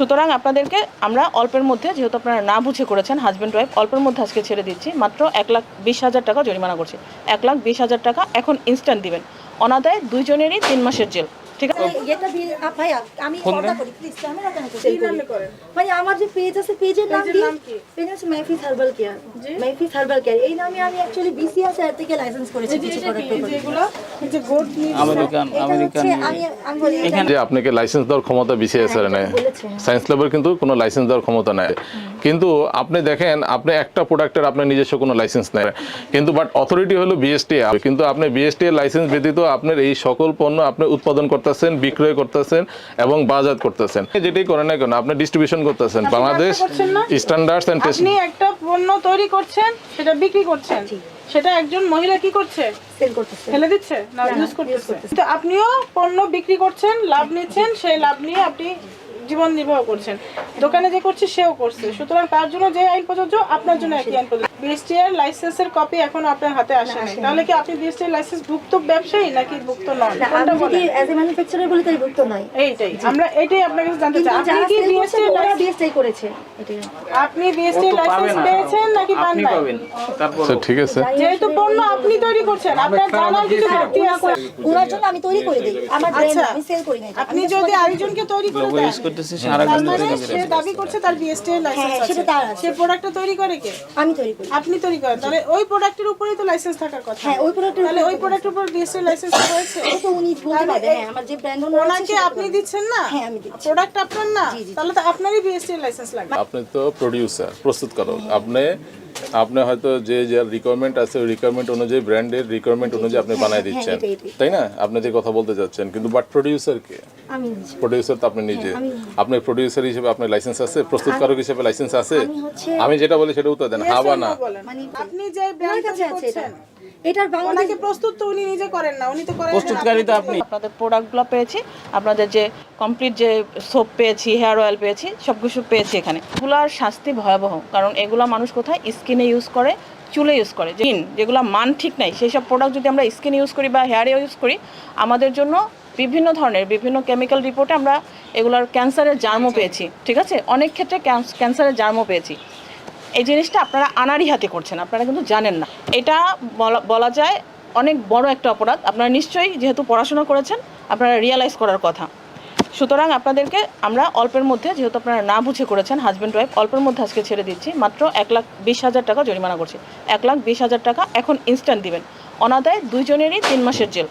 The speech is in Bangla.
সুতরাং আপনাদেরকে আমরা অল্পের মধ্যে যেহেতু আপনারা না বুঝে করেছেন হাজব্যান্ড ওয়াইফ অল্পের মধ্যে আজকে ছেড়ে দিচ্ছি মাত্র এক লাখ বিশ হাজার টাকা জরিমানা করছি। এক লাখ বিশ হাজার টাকা এখন ইনস্ট্যান্ট দিবেন। অনাদায় দুইজনেরই তিন মাসের জেল ঠিক আছে? এটা দিয়ে ভাই আমি অর্ডার করি প্লিজ ক্যামেরা কেন সেল ভাই আমার যে পেজ আছে পেজের নাম কি? পেজ আছে হার্বাল কেয়ার মাইফিস হার্বাল কেয়ার এই নামে আমি অ্যাকচুয়ালি বিসিএস এর থেকে লাইসেন্স করেছি কিছু প্রোডাক্ট এই যে গোট আমেরিকান আমেরিকান আমি আমি যে আপনাকে লাইসেন্স দেওয়ার ক্ষমতা বিসিএস এর নেই? সায়েন্স ল্যাবের কিন্তু কোনো লাইসেন্স দেওয়ার ক্ষমতা নেই। কিন্তু আপনি দেখেন আপনি একটা প্রোডাক্টের আপনার নিজস্ব কোনো লাইসেন্স নেই। কিন্তু বাট অথরিটি হলো বিএসটি কিন্তু আপনি বিএসটি এর লাইসেন্স ব্যতীত আপনার এই সকল পণ্য আপনি উৎপাদন করতেছেন বিক্রয় করতেছেন এবং বাজার করতেছেন। যেটাই করেন না কেন আপনি ডিস্ট্রিবিউশন করতেছেন। বাংলাদেশ? স্ট্যান্ডার্ডস অ্যান্ড টেস্ট আপনি একটা পণ্য তৈরি করছেন? সেটা বিক্রি করছেন? সেটা একজন মহিলা কি করছে? সেল করতেছে। ফেলে দিচ্ছে? না ইউজ করতেছে। তো আপনিও পণ্য বিক্রি করছেন লাভ নিচ্ছেন সেই লাভ নিয়ে আপনি জীবন নির্বাহ করছেন। দোকানে যে করছে সেও করছে। সুতরাং তার জন্য যে আইন প্রযোজ্য আপনার জন্য একই আইন প্রযোজ্য। বিএসটিআর লাইসেন্সের কপি এখনও আপনার হাতে আসেনি তাহলে কি আপনি বিএসটিআর লাইসেন্স ভুক্ত ব্যবসায়ী নাকি ভুক্ত নন? কোনটা বলেন? অ্যাজ এ ম্যানুফ্যাকচারার বলি তাই ভুক্ত নয়। এইটাই। আমরা এটাই আপনার কাছে জানতে চাই। আপনি কি বিএসটিআর ওরা বিএসটাই করেছে। এটাই। আপনি বিএসটিআর লাইসেন্স পেয়েছেন নাকি পান আপনি নাই? পাবেন। তারপর আচ্ছা ঠিক আছে। যেহেতু পণ্য আপনি তৈরি করছেন আপনার জানার কিছু ঘাটতি আছে? ওনার জন্য আমি তৈরি করে দিই। আমার ব্র্যান্ড আচ্ছা। আমি সেল করি না আপনি যদি আরেকজনকে তৈরি করে দেন। করতেছে সে মানে তৈরি করে সে দাবি করছে তার বিএসটি হ্যাঁ, লাইসেন্স আছে। সেটা তার আছে। সে প্রোডাক্টটা তৈরি করে কে? আমি তৈরি করি। আপনি তৈরি করেন। তাহলে ওই প্রোডাক্টের উপরেই তো লাইসেন্স থাকার কথা। হ্যাঁ, ওই এর তাহলে ওই প্রোডাক্টের উপর বিএসটি লাইসেন্স এটা তো উনি বলতে পারবে হ্যাঁ আমার যে ব্র্যান্ড ওনার ওনাকে আপনি দিচ্ছেন না? হ্যাঁ, আমি দিচ্ছি। প্রোডাক্ট আপনার না? তাহলে তো আপনারই বিএসটি লাইসেন্স লাগবে। আপনি তো প্রডিউসার প্রস্তুতকারক আপনি আপনি হয়তো যে যে রিকোয়ারমেন্ট আছে ওই রিকোয়ারমেন্ট অনুযায়ী ব্র্যান্ডের রিকোয়ারমেন্ট অনুযায়ী আপনি বানাই দিচ্ছেন। তাই না? আপনি যে কথা বলতে চাচ্ছেন কিন্তু বাট প্রডিউসার কে। প্রডিউসার তো আপনি নিজে। আমি- আপনি প্রডিউসার হিসেবে আপনার লাইসেন্স আছে প্রস্তুতকারক হিসেবে লাইসেন্স আছে। আমি যেটা বলি সেটা উত্তর দেন হ্যাঁ বা না। মানে আপনি যে ওনার ব্র্যান্ড কাছে আছে এটা। এটার বাংলাদেশ প্রস্তুত তো উনি নিজে করেন না উনি তো করেন প্রস্তুতকারী তো আপনি। আপনাদের প্রোডাক্টগুলো পেয়েছি আপনাদের যে কমপ্লিট যে সোপ পেয়েছি হেয়ার অয়েল পেয়েছি সব কিছু পেয়েছি এখানে। এগুলার শাস্তি ভয়াবহ কারণ এগুলা মানুষ কোথায়? স্কিনে ইউজ করে চুলে ইউজ করে। যে যেগুলো মান ঠিক নাই সেই সব প্রোডাক্ট যদি আমরা স্কিন ইউজ করি বা হেয়ারে ইউজ করি আমাদের জন্য বিভিন্ন ধরনের বিভিন্ন কেমিক্যাল রিপোর্টে আমরা এগুলোর ক্যান্সারের জার্মও পেয়েছি ঠিক আছে? অনেক ক্ষেত্রে ক্যান্সারের জার্মও পেয়েছি। এই জিনিসটা আপনারা আনারি হাতে করছেন আপনারা কিন্তু জানেন না। এটা বলা যায় অনেক বড় একটা অপরাধ। আপনারা নিশ্চয়ই যেহেতু পড়াশোনা করেছেন আপনারা রিয়ালাইজ করার কথা। সুতরাং আপনাদেরকে আমরা অল্পের মধ্যে, যেহেতু আপনারা না বুঝে করেছেন হাজব্যান্ড ওয়াইফ অল্পের মধ্যে আজকে ছেড়ে দিচ্ছি, মাত্র এক লাখ বিশ হাজার টাকা জরিমানা করছি। এক লাখ বিশ হাজার টাকা এখন ইনস্ট্যান্ট দিবেন। অনাদায় দুইজনেরই তিন মাসের জেল